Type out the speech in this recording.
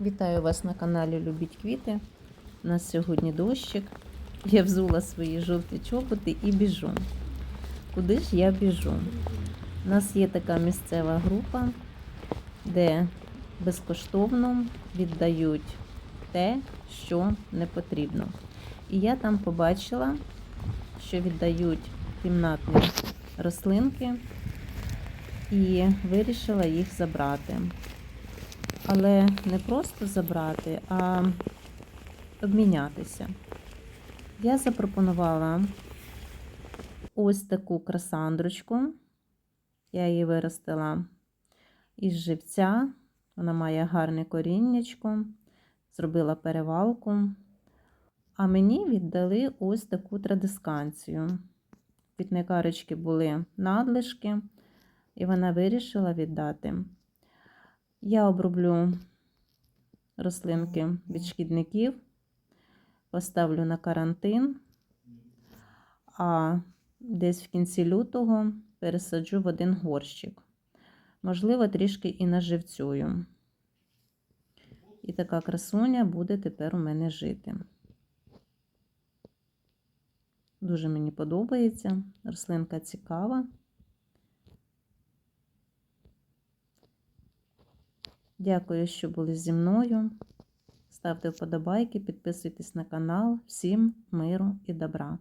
Вітаю вас на каналі Любіть квіти. У нас сьогодні дощик. Я взула свої жовті чоботи і біжу. Куди ж я біжу? У нас є така місцева група, де безкоштовно віддають те, що не потрібно. І я там побачила, що віддають кімнатні рослинки і вирішила їх забрати. Але не просто забрати, а обмінятися. Я запропонувала ось таку красандрочку. Я її виростила із живця. Вона має гарне коріннячко, зробила перевалку. А мені віддали ось таку традисканцію. Квітникарочки були надлишки, і вона вирішила віддати. Я оброблю рослинки від шкідників, поставлю на карантин, а десь в кінці лютого пересаджу в один горщик. Можливо, трішки і наживцюю. І така красуня буде тепер у мене жити. Дуже мені подобається. Рослинка цікава. Дякую, що були зі мною. Ставте вподобайки, підписуйтесь на канал. Всім миру і добра!